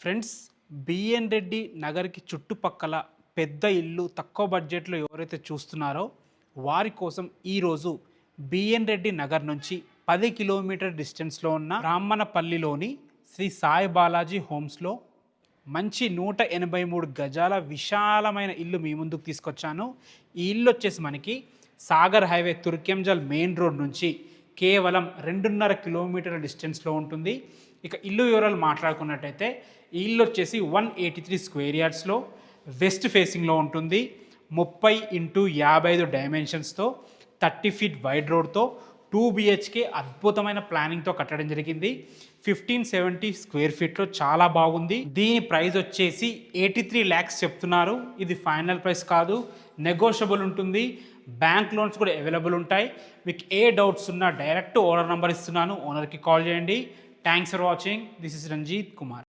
Friends B N Reddy నగర్కి చుట్టుపక్కల పెద్ద ఇల్లు తక్కువ బడ్జెట్లో ఎవరైతే చూస్తున్నారో వారి కోసం ఈరోజు బిఎన్ రెడ్డి నగర్ నుంచి పది కిలోమీటర్ డిస్టెన్స్లో ఉన్న బ్రాహ్మణపల్లిలోని శ్రీ సాయి బాలాజీ హోమ్స్లో మంచి నూట ఎనభై మూడు గజాల విశాలమైన ఇల్లు మీ ముందుకు తీసుకొచ్చాను. ఈ ఇల్లు వచ్చేసి మనకి Sagar highway Turkayamjal main road నుంచి కేవలం రెండున్నర కిలోమీటర్ల డిస్టెన్స్లో ఉంటుంది. ఇక ఇల్లు వివరాలు మాట్లాడుకున్నట్టయితే ఈ ఇల్లు వచ్చేసి వన్ ఎయిటీ త్రీ స్క్వేర్ యార్డ్స్లో వెస్ట్ ఫేసింగ్లో ఉంటుంది. ముప్పై ఇంటూ యాభై ఐదు డైమెన్షన్స్తో థర్టీ ఫీట్ వైడ్ రోడ్తో టూ బిహెచ్కే అద్భుతమైన ప్లానింగ్తో కట్టడం జరిగింది. ఫిఫ్టీన్ సెవెంటీ స్క్వేర్ ఫీట్లో చాలా బాగుంది. దీని ప్రైస్ వచ్చేసి ఎయిటీ త్రీ ల్యాక్స్ చెప్తున్నారు. ఇది ఫైనల్ ప్రైస్ కాదు. నెగోషియబుల్ ఉంటుంది. బ్యాంక్ లోన్స్ కూడా అవైలబుల్ ఉంటాయి. మీకు ఏ డౌట్స్ ఉన్నా డైరెక్ట్ ఓనర్ నెంబర్ ఇస్తున్నాను. ఓనర్కి కాల్ చేయండి. Thanks for watching this is Ranjith Kumar